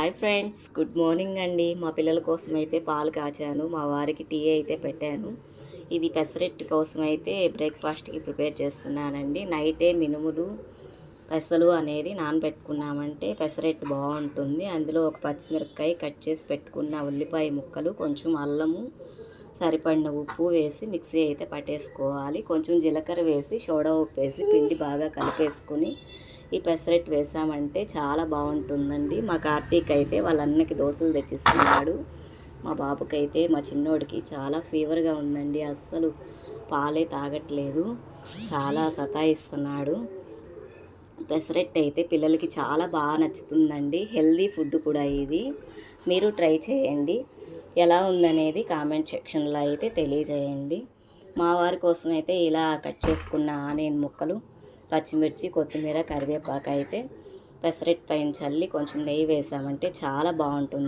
Hi friends good morning అండి. మా పిల్లల కోసం అయితే పాలు కాచాను. మా వారికి టీ అయితే పెట్టాను. ఇది పెసరెట్టు కోసం అయితే బ్రేక్ఫాస్ట్కి ప్రిపేర్ చేస్తున్నానండి. నైటే మినుములు పెసలు అనేది నానబెట్టుకున్నామంటే పెసరెట్టు బాగుంటుంది. అందులో ఒక పచ్చిమిరపకాయ కట్ చేసి పెట్టుకున్న ఉల్లిపాయ ముక్కలు కొంచెం అల్లము సరిపడిన ఉప్పు వేసి మిక్సీ అయితే పట్టేసుకోవాలి. కొంచెం జీలకర్ర వేసి సోడా ఉప్పు వేసి పిండి బాగా కలిపేసుకుని ఈ పెసరెట్ వేసామంటే చాలా బాగుంటుందండి. మా కార్తీక్ అయితే వాళ్ళన్నకి దోశలు తెచ్చిస్తున్నాడు. మా బాబుకైతే మా చిన్నోడికి చాలా ఫీవర్గా ఉందండి. అస్సలు పాలే తాగట్లేదు. చాలా సతాయిస్తున్నాడు. పెసరెట్ అయితే పిల్లలకి చాలా బాగా నచ్చుతుందండి. హెల్దీ ఫుడ్ కూడా ఇది. మీరు ట్రై చేయండి. ఎలా ఉందనేది కామెంట్ సెక్షన్లో అయితే తెలియజేయండి. మా వారి కోసం అయితే ఇలా కట్ చేసుకున్న ఆనియన్ ముక్కలు పచ్చిమిర్చి కొత్తిమీర కరివేపాకు అయితే పెసరెట్ పైన చల్లి కొంచెం నెయ్యి వేసామంటే చాలా బాగుంటుంది.